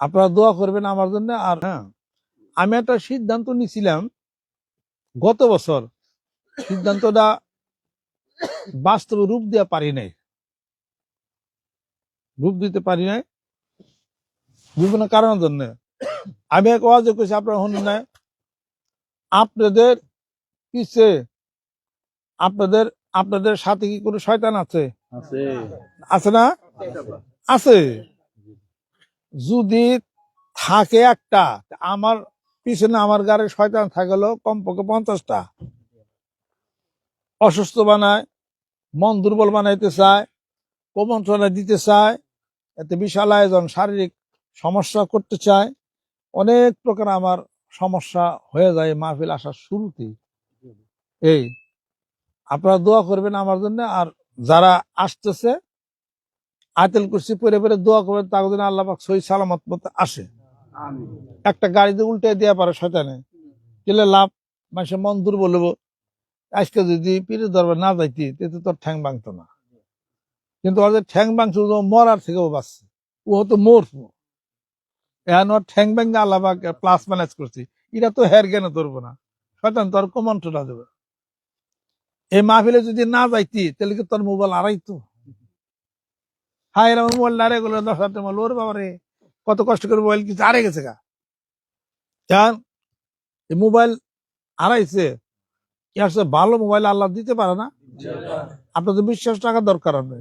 আপনারা দোয়া করবেন আমার জন্য। আর হ্যাঁ আমি একটা সিদ্ধান্ত নিছিলাম গত বছর। সিদ্ধান্তটা বাস্তবে রূপ দেওয়া পারি নাই। রূপ দিতে পারি নাই। বিভিন্ন কারণের জন্য। আমি এক ওয়াজ করছি আপনারা শুনুন না আপনাদের পিছে আপনাদের আপনাদের সাথে কি কোনো শয়তান আছে। আছে না? আছে। যদি থাকে একটা আমার পিছনে আমার গাড়ি শয়তান থাকল কমপক্ষে পঞ্চাশটা। অসুস্থ বানায়, মন দুর্বল বানাইতে চায়, প্রবঞ্চনা দিতে চায়, এতে বিশাল আয়োজন, শারীরিক সমস্যা করতে চায়। অনেক প্রকার আমার সমস্যা হয়ে যায় মাহফিল আসার শুরুতেই। এই, আপনারা দোয়া করবেন আমার জন্য, আর যারা আসতেছে আতেল কুরসি পরে পরে দোয়া করবেন তার জন্য আল্লাহ পাক সহি সালামত মতো আসে। একটা গাড়িতে উল্টে দেওয়া পারে শয়তানে গেলে লাভ মানুষের মন দুর্বল হব আজকে যদি পীরের দরবার না যাইতি তাতে তোর ঠ্যাং ভাঙতো না। কিন্তু ওদের ঠ্যাং ভাঙছে মরার থেকেও বাঁচছে। ও হতো মরবো। এখন ওর ঠ্যাং ভাঙে আল্লাহ পাক প্লাস ম্যানেজ করছি। এটা তো হের জ্ঞানে ধরবো না। শয়তান তোর কমন্টটা দেবে। এই মাহফিলে যদি না যাইতি তাহলে কি তোর মোবাইল আড়াইতো? হ্যাঁ এরকম মোবাইল আড়ে গেলো দশ হাজার টাকা ওর বাবা রে কত কষ্ট করে মোবাইল কিছু আড়ে গেছে গা। কারণ এই মোবাইল কি আসলে ভালো মোবাইল আল্লাহ দিতে পারে না। আপনাদের বিশ্বাস টাকা দরকার হবে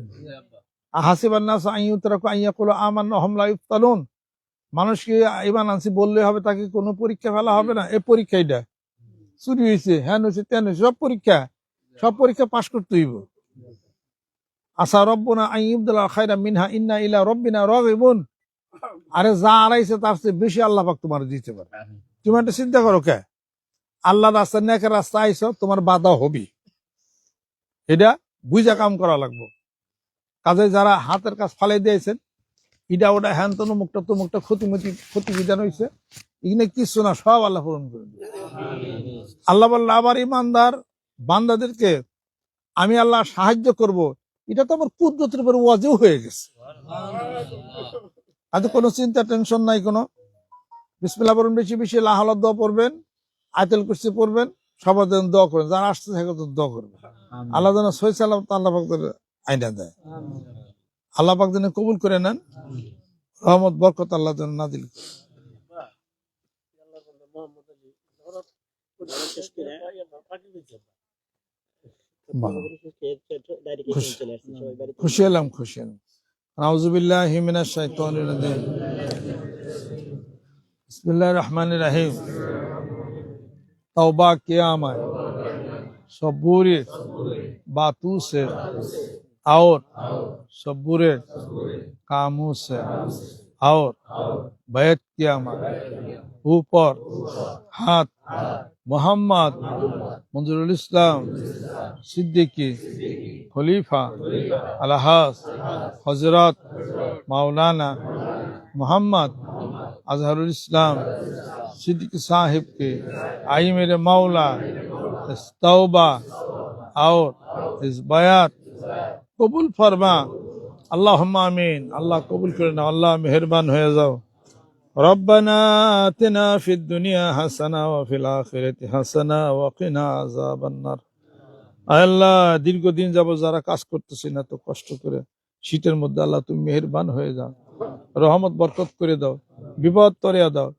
মানুষকে ইমান আনছি বললে হবে, তাকে কোনো পরীক্ষা ফেলা হবে না। এই পরীক্ষা এটা চুরি হয়েছে হ্যান হয়েছে তেন হয়েছে সব পরীক্ষা। সব পরীক্ষা পাশ করতে হইব। আসা রব্বনা আইবদুল্লাহ খাইরা মিনহা ইন্না ইলা রব্বিনা রাগিবুন। আরে যা আড়াইছে তার চেয়ে বেশি আল্লাহ পাক তোমার দিতে পারে। তুমি একটা চিন্তা করো কে? আল্লাহ রাস্তা নেকে রাস্তা আইছো তোমার বাধা হবি। এটা বুঝা কাম করা লাগবো। কাজে যারা হাতের কাজ ফালাই দিয়েছেন ইটা ওটা হ্যান তনু মুখটা তো মুখটা ক্ষতিমতি ক্ষতি বিধান হয়েছে এখানে কিছু না সব আল্লাহ পূরণ করে আল্লাহ বলল আবার ইমানদার বান্দাদেরকে আমি আল্লাহ সাহায্য করব এটা তো আমার কুদরতের উপর ওয়াজেও হয়ে গেছে। আজ কোনো চিন্তা টেনশন নাই কোনো। বিসমিল্লাহ পড়বেন বেশি বেশি লাহালত দোয়া পড়বেন আয়তেল কুস্তি পড়বেন সবার যেন দোয়া করবেন যারা আসতে থাকে তো দোয়া করবেন। আল্লাহ যেন সই সালাম আল্লাহ পাকদের আইনা দেয়। আল্লাহ পাক যেন কবুল করে নেন। রহমত বরকত আল্লাহ যেন নাজিল করে। খুশি হলাম খুশি হলাম নাউজুবিল্লাহ মিনাশ শাইতানির রাজিম বিসমিল্লাহির রহমানির রহিম तौबा किया मैं सबूरे बातों से और सबूरे कामों से और बैत किया मैं ऊपर हाथ मोहम्मद मंजूरुल इस्लाम सिद्दीकी खलीफा अलहास हजरत मौलाना मोहम्मद अजहरुल इस्लाम सिद्दीक साहिब के आई मेरे मौला इस तौबा और इस बयात कबूल फरमा अल्लाह आमीन अल्लाह कबूल करना अल्लाह मेहरबान हो जाओ ربنا آتنا في الدنيا حسنة وفي الآخرة حسنة وقنا عذاب النار আয় আল্লাহ দীর্ঘদিন যাব যারা কাজ করতেছি না তো কষ্ট করে শীতের মধ্যে আল্লাহ তুমি মেহেরবান হয়ে যাও রহমত বরকত করে দাও বিপদ তরিয়া দাও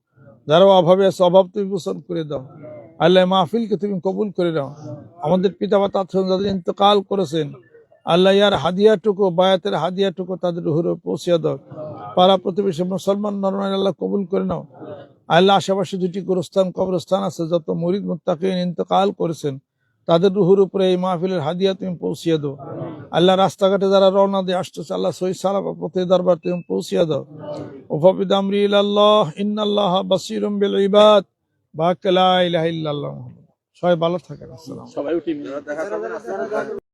যারা অভাবে আছে অভাব তুমি পোষণ করে দাও আল্লাহ মাহফিলকে তুমি কবুল করে দাও আমাদের পিতা মাতা যাদের ইন্তকাল করেছেন আল্লাহ ইয়ার হাদিয়াটুকু বায়াতের হাদিয়াটুকু তাদের হুরে পৌঁছে দাও পাড়া প্রতিবেশী মুসলমান নরমাল আল্লাহ কবুল করে নাও। আল্লাহ আশেপাশে দুটি গোরস্থান, কবরস্থান আছে। যত মরিদ মুত্তাকিন ইন্তকাল করেছেন, তাদের রুহুর উপরে এই মাহফিলের হাদিয়া তুমি পৌঁছিয়ে দাও। আল্লাহ রাস্তাঘাটে যারা রওনা দিয়ে আসতেছে, আল্লাহ সহি সালাম পথে দরবার তুমি পৌঁছিয়ে দাও। ওফাবিদ আমরি ইলাল্লাহ, ইন্নাল্লাহ বাসিরুম বিল ইবাদ। বাক লা ইলাহা ইল্লাল্লাহ সবাই ভালো থাকেন, আসসালাম সবাই